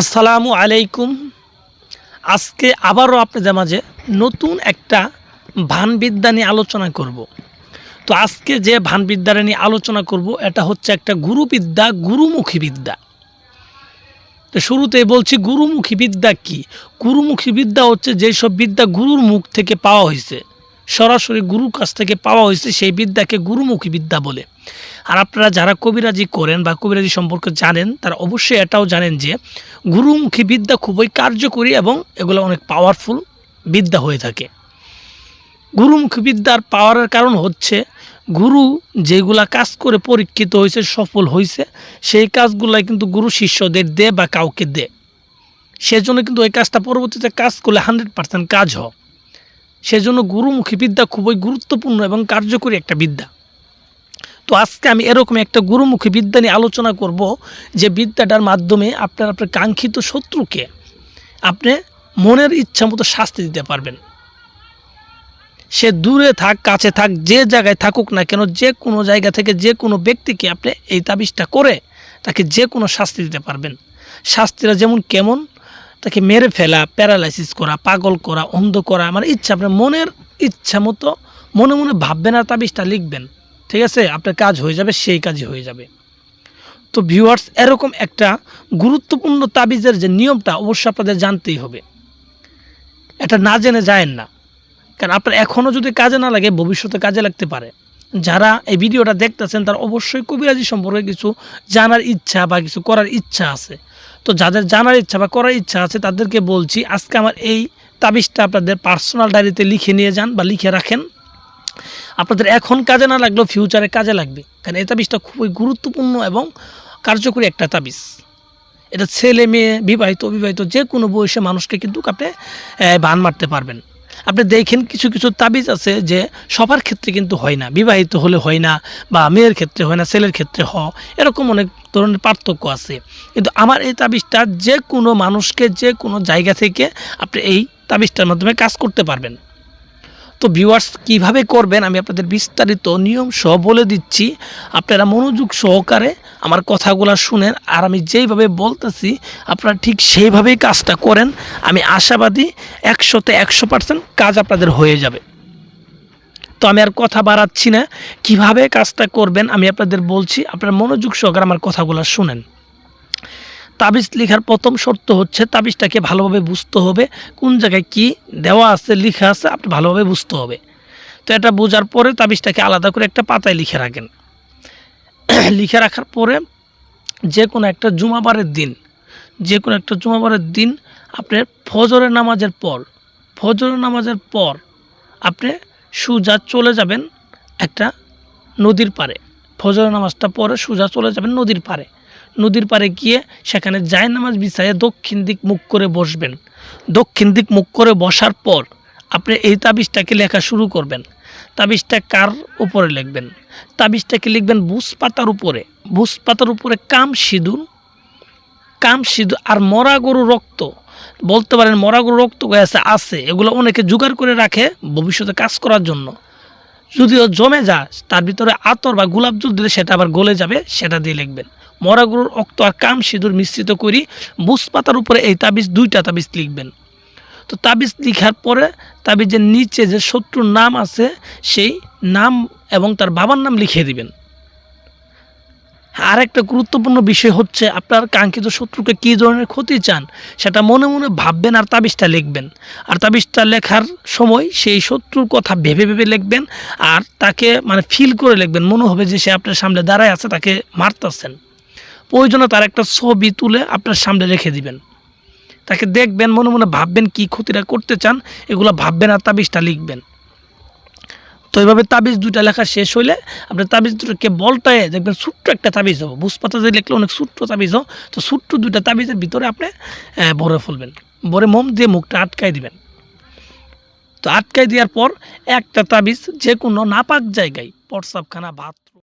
আসসালামু আলাইকুম। আজকে আবারও আপনাদের মাঝে নতুন একটা ভানবিদ্যা নিয়ে আলোচনা করব। তো আজকে যে ভানবিদ্যাটা নিয়ে আলোচনা করব, এটা হচ্ছে একটা গুরুবিদ্যা, গুরুমুখী বিদ্যা। তো শুরুতেই বলছি, গুরুমুখী বিদ্যা কি? গুরুমুখী বিদ্যা হচ্ছে যেসব বিদ্যা গুরুর মুখ থেকে পাওয়া হয়েছে। সরাসরি গুরুর কাছ থেকে পাওয়া হয়েছে সেই বিদ্যাকে গুরুমুখী বিদ্যা বলে। আর আপনারা যারা কবিরাজি করেন বা কবিরাজি সম্পর্কে জানেন, তারা অবশ্যই এটাও জানেন যে গুরুমুখী বিদ্যা খুবই কার্যকরী এবং এগুলো অনেক পাওয়ারফুল বিদ্যা হয়ে থাকে। গুরুমুখী বিদ্যার পাওয়ারের কারণ হচ্ছে গুরু যেগুলা কাজ করে পরীক্ষিত হয়েছে, সফল হয়েছে, সেই কাজগুলাই কিন্তু গুরু শিষ্যদের দে বা কাউকে দে। সেজন্য কিন্তু ওই কাজটা পরবর্তীতে কাজ করলে হান্ড্রেড পার্সেন্ট কাজ হয়। সেজন্য গুরুমুখী বিদ্যা খুবই গুরুত্বপূর্ণ এবং কার্যকরী একটা বিদ্যা। তো আজকে আমি এরকম একটা গুরুমুখী বিদ্যা নিয়ে আলোচনা করব যে বিদ্যাটার মাধ্যমে আপনার আপনার কাঙ্ক্ষিত শত্রুকে আপনি মনের ইচ্ছা মতো শাস্তি দিতে পারবেন। সে দূরে থাক, কাছে থাক, যে জায়গায় থাকুক না কেন, যে কোনো জায়গা থেকে যে কোনো ব্যক্তিকে আপনি এই তাবিজটা করে তাকে যে কোনো শাস্তি দিতে পারবেন। শাস্তিরা যেমন কেমন তাকে মেরে ফেলা, প্যারালাইসিস করা, পাগল করা, অন্ধ করা মানে ইচ্ছা, আপনার মনের ইচ্ছা মতো মনে মনে ভাববেন আর তাবিজটা লিখবেন। ঠিক আছে? আপনার কাজ হয়ে যাবে, সেই কাজই হয়ে যাবে। তো ভিউয়ার্স এরকম একটা গুরুত্বপূর্ণ তাবিজের যে নিয়মটা অবশ্যই আপনাদের জানতেই হবে। এটা না জেনে যায়েন না। কারণ আপনার এখনও যদি কাজে না লাগে, ভবিষ্যতে কাজে লাগতে পারে। যারা এই ভিডিওটা দেখতেছেন, তার অবশ্যই কবিরাজি সম্পর্কে কিছু জানার ইচ্ছা বা কিছু করার ইচ্ছা আছে। তো যাদের জানার ইচ্ছা বা করার ইচ্ছা আছে, তাদেরকে বলছি, আজকে আমার এই তাবিজটা আপনাদের পার্সোনাল ডায়েরিতে লিখে নিয়ে যান বা লিখে রাখেন। আপনাদের এখন কাজে না লাগলেও ফিউচারে কাজে লাগবে, কারণ এই তাবিজটা খুবই গুরুত্বপূর্ণ এবং কার্যকরী একটা তাবিজ। এটা ছেলে, মেয়ে, বিবাহিত, অবিবাহিত যে কোনো বয়সে মানুষকে কিন্তু আপনি বান মারতে পারবেন। আপনি দেখেন কিছু কিছু তাবিজ আছে যে সবার ক্ষেত্রে কিন্তু হয় না, বিবাহিত হলে হয় না বা মেয়ের ক্ষেত্রে হয় না, ছেলের ক্ষেত্রে হ, এরকম অনেক ধরনের পার্থক্য আছে। কিন্তু আমার এই তাবিজটা যে কোনো মানুষকে যে কোনো জায়গা থেকে আপনি এই তাবিজটার মাধ্যমে কাজ করতে পারবেন। তো ভিউয়ার্স কীভাবে করবেন, আমি আপনাদের বিস্তারিত নিয়ম সহ বলে দিচ্ছি। আপনারা মনোযোগ সহকারে আমার কথাগুলো শুনেন, আর আমি যেইভাবে বলতেছি, আপনারা ঠিক সেইভাবেই কাজটা করেন। আমি আশাবাদী একশোতে একশো পার্সেন্ট কাজ আপনাদের হয়ে যাবে। তো আমি আর কথা বাড়াচ্ছি না। কীভাবে কাজটা করবেন, আমি আপনাদের বলছি, আপনারা মনোযোগ সহকারে আমার কথাগুলো শুনেন। তাবিজ লেখার প্রথম শর্ত হচ্ছে তাবিজটাকে ভালোভাবে বুঝতে হবে, কোন জায়গায় কি দেওয়া আছে, লেখা আছে, আপনি ভালোভাবে বুঝতে হবে। তো এটা বোঝার পরে তাবিজটাকে আলাদা করে একটা পাতায় লিখে রাখেন। লিখে রাখার পরে যে কোনো একটা জুমাবারের দিন যে কোনো একটা জুমাবারের দিন আপনি ফজরের নামাজের পর, ফজরের নামাজের পর আপনি সুজা চলে যাবেন একটা নদীর পাড়ে। ফজরের নামাজটা পরে সুজা চলে যাবেন নদীর পাড়ে। নদীর পাড়ে গিয়ে সেখানে জায় নামাজ বিছাইয়ে দক্ষিণ দিক মুখ করে বসবেন। দক্ষিণ দিক মুখ করে বসার পর আপনি এই তাবিজটাকে লেখা শুরু করবেন। তাবিজটা কার উপরে লিখবেন? তাবিজটাকে লিখবেন বুস পাতার উপরে। বুস পাতার উপরে কাম সিঁদুর কাম সিঁদুর আর মরা গরু রক্ত। বলতে পারেন মরা গরু রক্ত আছে আছে। এগুলো অনেকে জোগাড় করে রাখে ভবিষ্যতে কাজ করার জন্য। যদিও জমে যা তার ভিতরে আতর বা গোলাপ জল দিলে সেটা আবার গলে যাবে, সেটা দিয়ে লিখবেন। মরা গরুর রক্ত আর কাম সিঁদুর মিশ্রিত করি বুস পাতার উপরে এই তাবিজ, দুইটা তাবিজ লিখবেন। তো তাবিজ লিখার পরে তাবিজের নিচে যে শত্রুর নাম আছে, সেই নাম এবং তার বাবার নাম লিখে দিবেন। আর একটা গুরুত্বপূর্ণ বিষয় হচ্ছে, আপনার কাঙ্ক্ষিত শত্রুকে কী ধরনের ক্ষতি চান, সেটা মনে মনে ভাববেন আর তাবিজটা লিখবেন। আর তাবিজটা লেখার সময় সেই শত্রুর কথা ভেবে ভেবে লিখবেন আর তাকে মানে ফিল করে লিখবেন। মনে হবে যে সে আপনার সামনে দাঁড়ায় আছে, তাকে মারতেছেন। প্রয়োজনে তার একটা ছবি তুলে আপনার সামনে রেখে দিবেন। তাকে দেখবেন, মনে মনে ভাববেন কি ক্ষতিটা করতে চান, এগুলো ভাববেন আর তাবিজটা লিখবেন। তো এইভাবে তাবিজ দুইটা লেখা শেষ হইলে আপনার তাবিজ দুটোকে বলটায় দেখবেন ছোট্ট একটা তাবিজ হব। বুঝপাতা দিয়ে লিখলে অনেক ছোট্ট তাবিজ হোক তো ছোট্ট দুইটা তাবিজের ভিতরে আপনি ভরে ফেলবেন। ভরে মোম দিয়ে মুখটা আটকাই দিবেন। তো আটকাই দেওয়ার পর একটা তাবিজ যে কোনো নাপাক জায়গায় পটসাপখানা বাথরুম